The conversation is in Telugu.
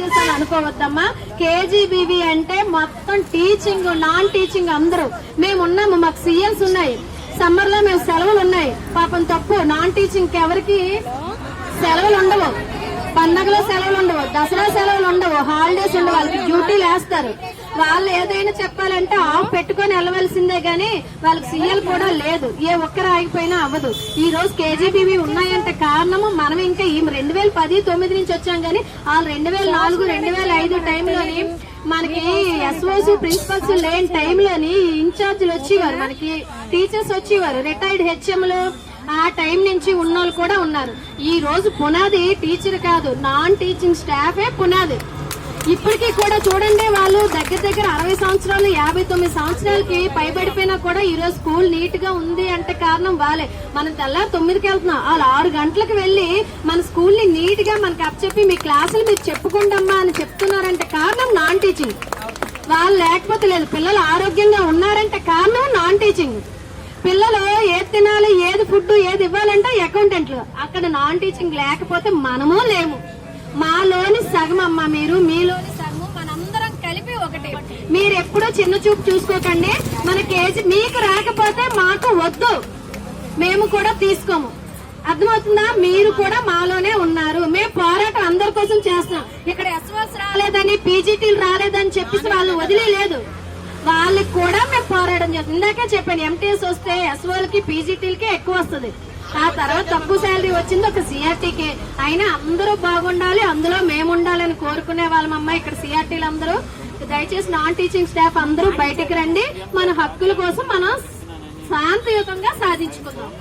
చేస్తాను అనుకోవద్దమ్మా. కేజీబీవీ అంటే మొత్తం టీచింగ్ నాన్ టీచింగ్ అందరూ. మేము ఉన్నాము మాకు సీఎల్స్ ఉన్నాయి. సమ్మర్లో మేము సెలవులు ఉన్నాయి. పాపం తప్పు నాన్ టీచింగ్ ఎవరికి సెలవులు ఉండవు. పండగలో సెలవులు ఉండవు దసరా సెలవులు ఉండవు హాలిడేస్ ఉండవు వాళ్ళకి డ్యూటీలు వేస్తారు వాళ్ళు ఏదైనా చెప్పాలంటే ఆఫ్ పెట్టుకొని వెళ్ళవలసిందే గానీ వాళ్ళకి సీఎల్ కూడా లేదు. ఏ ఒక్కరు ఆగిపోయినా అవ్వదు. ఈ రోజు కేజీబీవీ ఉన్నాయి కారణము మనం ఇంకా ఈ రెండు వేల పది తొమ్మిది నుంచి వచ్చాం గానీ ఆ రెండు వేల నాలుగు రెండు వేల ఐదు టైంలోని మనకి ఎస్ఓసి ప్రిన్సిపల్స్ లేని టైంలోని ఇన్ఛార్జీలు వచ్చేవారు. మనకి టీచర్స్ వచ్చేవారు. రిటైర్డ్ హెచ్ఎంలు ఆ టైం నుంచి ఉన్నోళ్ళు కూడా ఉన్నారు. ఈ రోజు పునాది టీచర్ కాదు నాన్ టీచింగ్ స్టాఫే పునాది. ఇప్పటికీ కూడా చూడండి వాళ్ళు దగ్గర దగ్గర అరవై సంవత్సరాలు యాభై తొమ్మిది సంవత్సరాలకి పైబడిపోయినా కూడా ఈ రోజు స్కూల్ నీట్గా ఉంది అంటే కారణం వాళ్ళే. మనం తెల్లారి తొమ్మిదికి వెళ్తున్నాం. వాళ్ళు ఆరు గంటలకు వెళ్ళి మన స్కూల్ని నీట్గా మనకి అప్పచెప్పి మీ క్లాసులు మీరు చెప్పుకుండమ్మా అని చెప్తున్నారంటే కారణం నాన్ టీచింగ్. వాళ్ళు లేకపోతే లేదు. పిల్లలు ఆరోగ్యంగా ఉన్నారంటే కారణం నాన్ టీచింగ్. పిల్లలు ఏది తినాలి ఏది ఫుడ్ ఏది ఇవ్వాలంటే అకౌంటెంట్లు. అక్కడ నాన్ టీచింగ్ లేకపోతే మనము లేము. మాలోని సగం అమ్మ మీరు మీలోని సగము మనందరం కలిపి ఒకటి. మీరు ఎప్పుడూ చిన్న చూపు చూసుకోకండి. మన కేజీ మీకు రాకపోతే మాకు వద్దు. మేము కూడా తీసుకోము. అర్థమవుతుందా? మీరు కూడా మాలోనే ఉన్నారు. మేము పోరాటం అందరి కోసం చేస్తాం ఇక్కడ ఎస్వాస్ రాలేదని పీజీటీలు రాలేదని చెప్పేసి వాళ్ళు వదిలేదు వాళ్ళకి కూడా మేము ఇందాకే చెప్పాను ఎంటీఎస్ వస్తే ఎస్ఓలకి పీజీటీలకే ఎక్కువ వస్తుంది. ఆ తర్వాత తక్కువ శాలరీ వచ్చింది ఒక సిఆర్టీకి అయినా అందరూ బాగుండాలి అందులో మేము ఉండాలని కోరుకునే వాళ్ళమమ్మ ఇక్కడ సిఆర్టీలు అందరూ దయచేసి నాన్ టీచింగ్ స్టాఫ్ అందరూ బయటికి రండి. మన హక్కుల కోసం మనం శాంతియుతంగా సాధించుకుందాం.